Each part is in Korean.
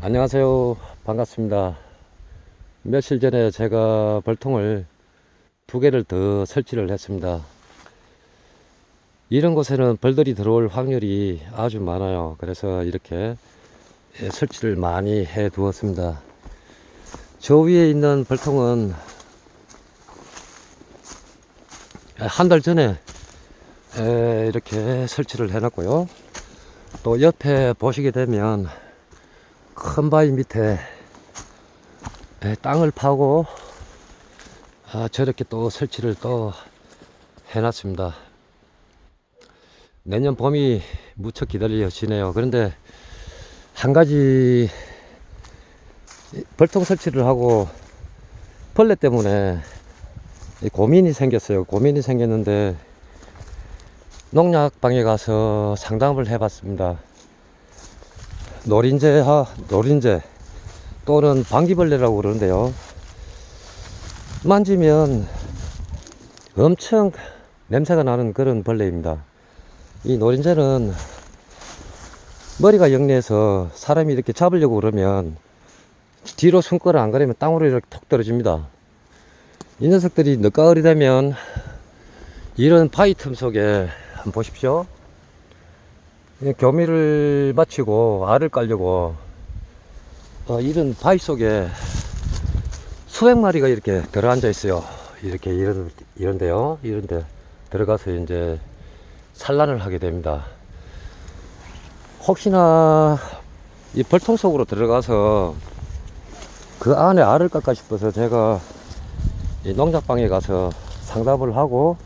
안녕하세요. 반갑습니다. 며칠 전에 제가 벌통을 두 개를 더 설치를 했습니다. 이런 곳에는 벌들이 들어올 확률이 아주 많아요. 그래서 이렇게 예, 설치를 많이 해 두었습니다. 저 위에 있는 벌통은 한 달 전에 에, 이렇게 설치를 해 놨고요. 또 옆에 보시게 되면 큰 바위 밑에 에, 땅을 파고 아, 저렇게 또 설치를 또 해놨습니다. 내년 봄이 무척 기다려지네요. 그런데 한 가지 이 벌통 설치를 하고 벌레 때문에 이 고민이 생겼어요. 고민이 생겼는데 농약 방에 가서 상담을 해봤습니다. 노린재, 하, 노린재 또는 방귀벌레라고 그러는데요. 만지면 엄청 냄새가 나는 그런 벌레입니다. 이 노린재는 머리가 영리해서 사람이 이렇게 잡으려고 그러면 뒤로 숨거나 안 그러면 땅으로 이렇게 톡 떨어집니다. 이 녀석들이 늦가을이 되면 이런 바위 틈 속에 한번 보십시오. 이 교미를 마치고 알을 깔려고 어, 이런 바위 속에 수백 마리가 이렇게 들어앉아 있어요. 이렇게 이런 이런데요. 이런데 들어가서 이제 산란을 하게 됩니다. 혹시나 이 벌통 속으로 들어가서 그 안에 알을 깎아 싶어서 제가 이 농작방에 가서 상담을 하고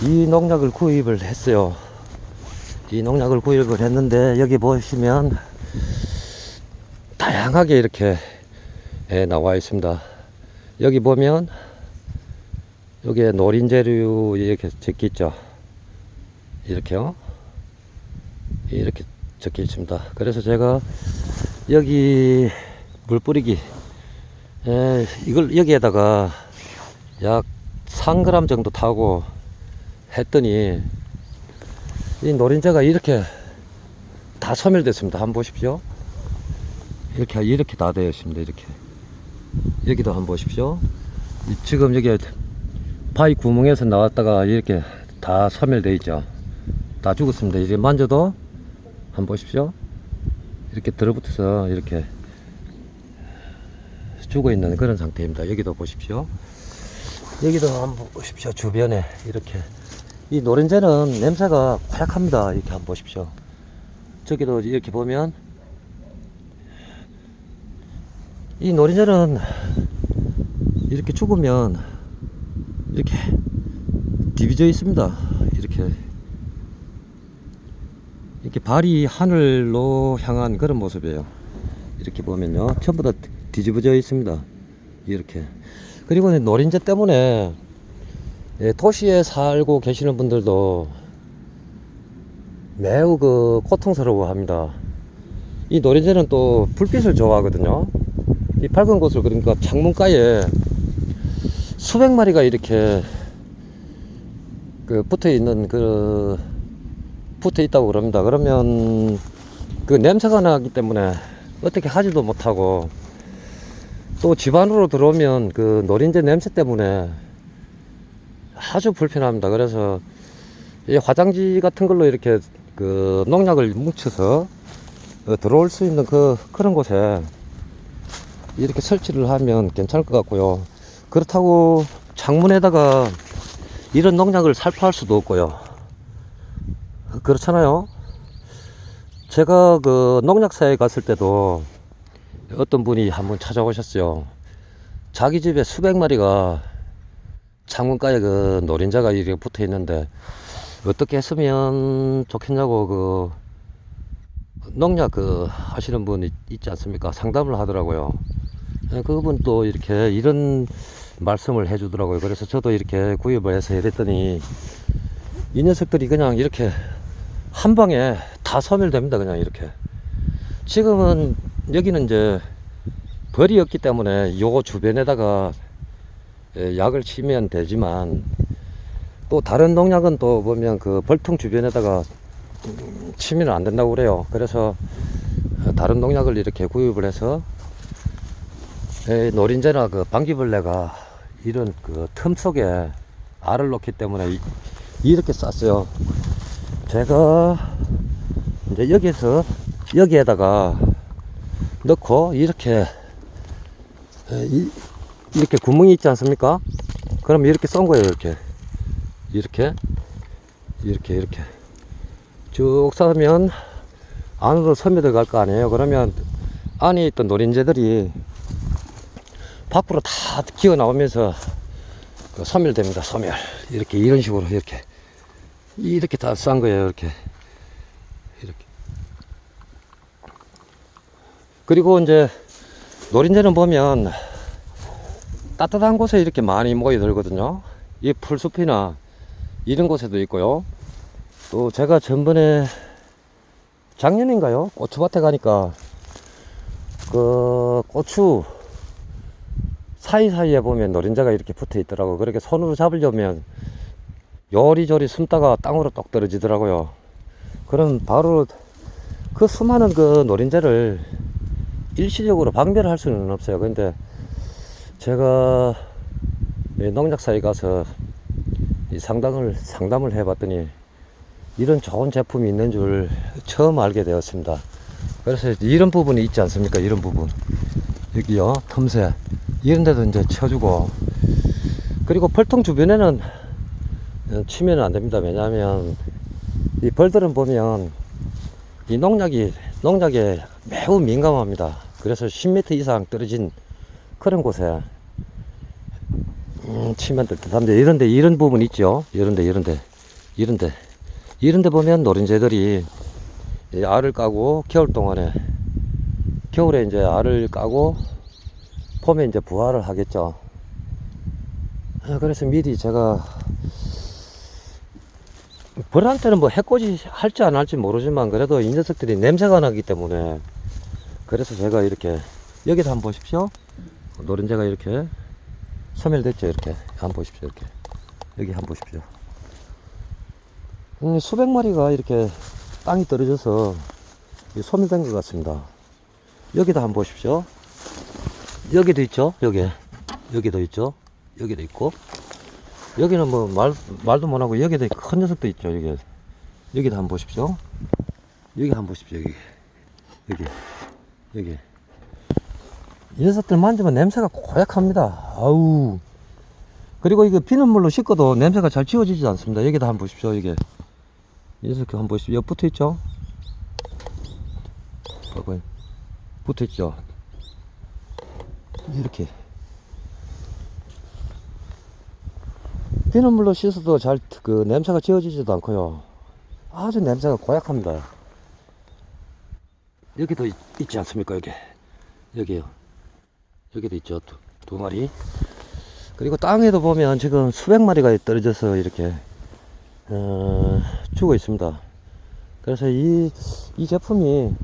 이 농약을 구입을 했어요. 이 농약을 구입을 했는데 여기 보시면 다양하게 이렇게 예, 나와 있습니다. 여기 보면 여기에 노린재류 이렇게 적혀 있죠. 이렇게요. 이렇게 적혀 있습니다. 그래서 제가 여기 물 뿌리기 에, 이걸 여기에다가 약 3g 정도 타고 했더니 이 노린재가 이렇게 다 소멸됐습니다. 한번 보십시오. 이렇게 이렇게 다 되어 있습니다. 이렇게 여기도 한번 보십시오. 이 지금 여기 바위 구멍에서 나왔다가 이렇게 다 소멸되어 있죠. 다 죽었습니다. 이제 만져도 한번 보십시오. 이렇게 들어붙어서 이렇게 죽어 있는 그런 상태입니다. 여기도 보십시오. 여기도 한번 보십시오. 주변에 이렇게 이 노른재는 냄새가 고약합니다. 이렇게 한번 보십시오. 저기도 이렇게 보면 이 노른재는 이렇게 죽으면 이렇게 디비져 있습니다. 이렇게 이렇게 발이 하늘로 향한 그런 모습이에요. 이렇게 보면요. 전부 다 뒤집어져 있습니다. 이렇게. 그리고 노린재 때문에 예, 도시에 살고 계시는 분들도 매우 그 고통스러워 합니다. 이 노린재는 또 불빛을 좋아하거든요. 이 밝은 곳을 그러니까 창문가에 수백 마리가 이렇게 그 붙어 있는 그 붙어 있다고 그럽니다. 그러면 그 냄새가 나기 때문에 어떻게 하지도 못하고 또 집 안으로 들어오면 그 노린재 냄새 때문에 아주 불편합니다. 그래서 이 화장지 같은 걸로 이렇게 그 농약을 뭉쳐서 어, 들어올 수 있는 그 그런 곳에 이렇게 설치를 하면 괜찮을 것 같고요. 그렇다고 창문에다가 이런 농약을 살포할 수도 없고요. 그렇잖아요. 제가 그 농약사에 갔을 때도 어떤 분이 한번 찾아오셨어요. 자기 집에 수백 마리가 창문가에 그 노린자가 이렇게 붙어 있는데 어떻게 했으면 좋겠냐고 그 농약 그 하시는 분 있- 있지 않습니까? 상담을 하더라고요. 예, 그분 또 이렇게 이런 말씀을 해주더라고요. 그래서 저도 이렇게 구입을 해서 이랬더니 이 녀석들이 그냥 이렇게 한 방에 다 소멸됩니다. 그냥 이렇게. 지금은 여기는 이제 벌이 없기 때문에 요 주변에다가 예, 약을 치면 되지만 또 다른 농약은 또 보면 그 벌통 주변에다가 음, 치면 안 된다고 그래요. 그래서 어, 다른 농약을 이렇게 구입을 해서 에, 노린재나 그 방귀벌레가 이런 그 틈 속에 알을 놓기 때문에 이- 이렇게 쌌어요. 제가 이제 여기서 여기에다가 넣고 이렇게 이렇게 구멍이 있지 않습니까? 그럼 이렇게 쏜 거예요. 이렇게 이렇게 이렇게 이렇게 쭉 싸면 안으로 섬이 들어갈 거 아니에요. 그러면 안에 있던 노린재들이 밖으로 다 기어 나오면서 그 소멸됩니다. 소멸. 이렇게 이런 식으로 이렇게 이렇게 다 싼 거예요. 이렇게 이렇게. 그리고 이제 노린재는 보면 따뜻한 곳에 이렇게 많이 모여들거든요. 이 풀숲이나 이런 곳에도 있고요. 또 제가 전번에 작년인가요? 고추밭에 가니까 그 고추 사이사이에 보면 노린자가 이렇게 붙어 있더라고. 그렇게 손으로 잡으려면 요리조리 숨다가 땅으로 똑 떨어지더라고요. 그럼 바로 그 수많은 그 노린재를 일시적으로 방별할 수는 없어요. 근데 제가 이 농약사에 가서 이 상담을 상담을 해봤더니 이런 좋은 제품이 있는 줄 처음 알게 되었습니다. 그래서 이런 부분이 있지 않습니까? 이런 부분 여기요 틈새 이런 데도 이제 쳐주고 그리고 벌통 주변에는 어, 치면 안 됩니다. 왜냐하면 이 벌들은 보면 이 농약이 농약에 매우 민감합니다. 그래서 10m 이상 떨어진 그런 곳에 음, 치면 듯한데 이런데 이런 부분 있죠. 이런데 이런데 이런데 이런데 보면 노린재들이 이 알을 까고 겨울 동안에 겨울에 이제 알을 까고 봄에 이제 부화를 하겠죠. 아, 그래서 미리 제가 벌한테는 뭐 해코지 할지 안 할지 모르지만 그래도 이 녀석들이 냄새가 나기 때문에 그래서 제가 이렇게 여기도 한번 보십시오. 노른자가 이렇게 소멸됐죠. 이렇게 한번 보십시오. 이렇게 여기 한번 보십시오. 음, 수백 마리가 이렇게 땅이 떨어져서 이 소멸된 것 같습니다. 여기도 한번 보십시오. 여기도 있죠. 여기 여기도 있죠. 여기도 있고 여기는 뭐 말, 말도 못하고 여기도 큰 녀석도 있죠. 여기 여기도 한번 보십시오. 여기 한번 보십시오. 여기 여기 여기 이 녀석들 만지면 냄새가 고약합니다. 아우. 그리고 이거 비눗물로 씻고도 냄새가 잘 지워지지 않습니다. 여기다 한번 보십시오. 이게. 이 녀석 한번 보십시오. 여기 붙어 있죠? 봐봐요. 붙어 있죠? 이렇게. 비눗물로 씻어도 잘 그 냄새가 지워지지도 않고요. 아주 냄새가 고약합니다. 여기도 있, 있지 않습니까? 여기. 여기요. 여기도 있죠. 두, 두 마리. 그리고 땅에도 보면 지금 수백 마리가 떨어져서 이렇게, 어, 죽어 있습니다. 그래서 이, 이 제품이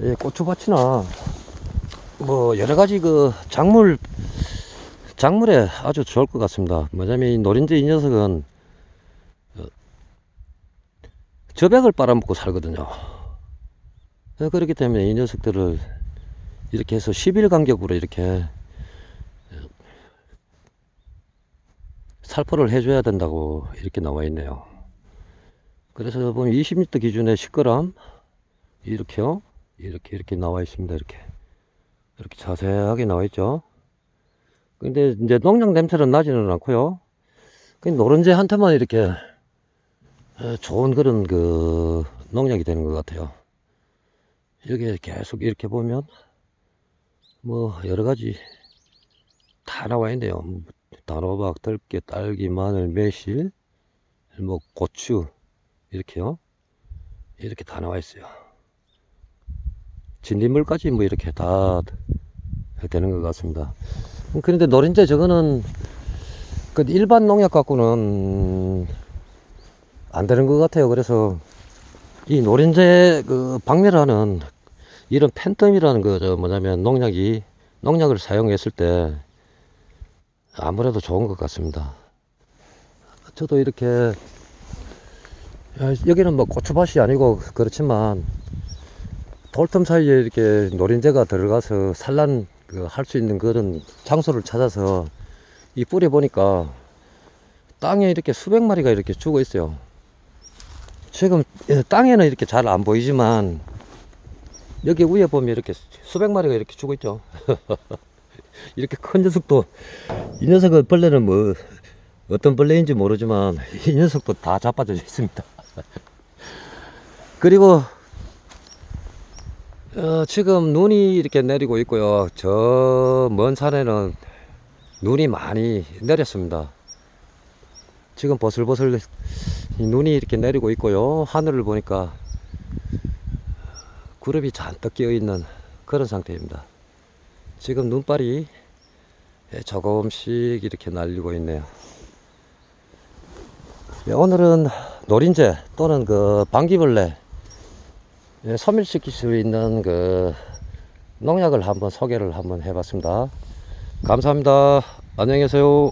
이 고추밭이나 뭐 여러 가지 그 작물, 작물에 아주 좋을 것 같습니다. 뭐냐면 이 노린재 이 녀석은 어, 저백을 빨아먹고 살거든요. 어, 그렇기 때문에 이 녀석들을 이렇게 해서 10일 간격으로 이렇게 살포를 해줘야 된다고 이렇게 나와 있네요. 그래서 보면 20리터 기준에 10g 이렇게요. 이렇게 이렇게 나와 있습니다. 이렇게 이렇게 자세하게 나와 있죠. 근데 이제 농약 냄새는 나지는 않고요. 그 노른재 한테만 이렇게 어, 좋은 그런 그 농약이 되는 것 같아요. 여기 계속 이렇게 보면 뭐 여러 가지 다 나와 있네요. 뭐 단호박, 들깨, 딸기, 마늘, 매실, 뭐 고추 이렇게요. 이렇게 다 나와 있어요. 진딧물까지 뭐 이렇게 다 되는 것 같습니다. 그런데 노린재 저거는 그 일반 농약 갖고는 안 되는 것 같아요. 그래서 이 노린재 그 박멸하는 이런 팬텀이라는 거저 뭐냐면 농약이 농약을 사용했을 때 아무래도 좋은 것 같습니다. 저도 이렇게 야, 여기는 뭐 고추밭이 아니고 그렇지만 돌틈 사이에 이렇게 노린재가 들어가서 산란 그할수 있는 그런 장소를 찾아서 이 뿌려 보니까 땅에 이렇게 수백 마리가 이렇게 죽어 있어요. 지금 예, 땅에는 이렇게 잘 안 보이지만 여기 위에 보면 이렇게 수백 마리가 이렇게 죽어 있죠. 이렇게 큰 녀석도 이 녀석은 벌레는 뭐 어떤 벌레인지 모르지만 이 녀석도 다 자빠져 있습니다. 그리고 어, 지금 눈이 이렇게 내리고 있고요. 저 먼 산에는 눈이 많이 내렸습니다. 지금 이 눈이 이렇게 내리고 있고요. 하늘을 보니까 구름이 잔뜩 끼어 있는 그런 상태입니다. 지금 눈발이 예, 조금씩 이렇게 날리고 있네요. 예, 오늘은 노린재 또는 그 방귀벌레 예, 소멸시킬 수 있는 그 농약을 한번 소개를 한번 해봤습니다. 감사합니다. 안녕히 계세요.